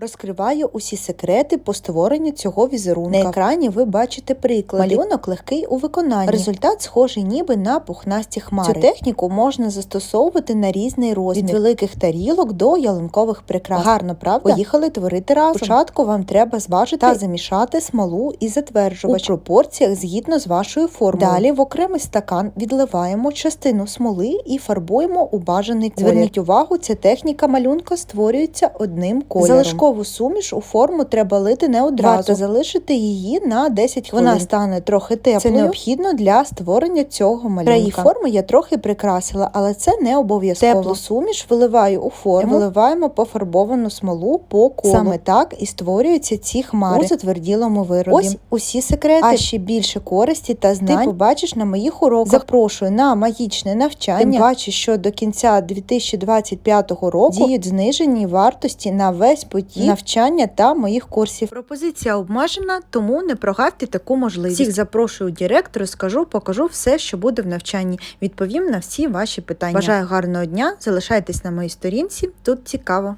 Розкриваю усі секрети по створенню цього візерунка. На екрані ви бачите приклад. Малюнок легкий у виконанні. Результат схожий ніби на пухнасті хмари. Цю техніку можна застосовувати на різний розмір. Від великих тарілок до ялинкових прикрас. Гарно, правда? Поїхали творити разом. Спочатку вам треба зважити та замішати смолу і затверджувач у пропорціях згідно з вашою формою. Далі в окремий стакан відливаємо частину смоли і фарбуємо у бажаний колір. Зверніть увагу, ця техніка малюнка створюється одним кольором. Залишкову суміш у форму треба лити не одразу. Варто залишити її на 10 хвилин. Вона стане трохи теплою. Це необхідно для створення цього малюнка. Краї форми я трохи прикрасила, але це не обов'язково. Теплу суміш виливаю у форму, і виливаємо пофарбовану смолу по колу. Саме так і створюються ці хмари у затверділому виробі. Ось усі секрети, а ще більше користі та знань ти побачиш на моїх уроках. Запрошую на магічне навчання. Тим паче, що до кінця 2025 року діють знижені вартості на весь потік навчання та моїх курсів. Пропозиція обмежена, тому не прогавте таку можливість. Всіх запрошую у Директ, розкажу, покажу все, що буде в навчанні. Відповім на всі ваші питання. Бажаю гарного дня. Залишайтесь на моїй сторінці. Тут цікаво.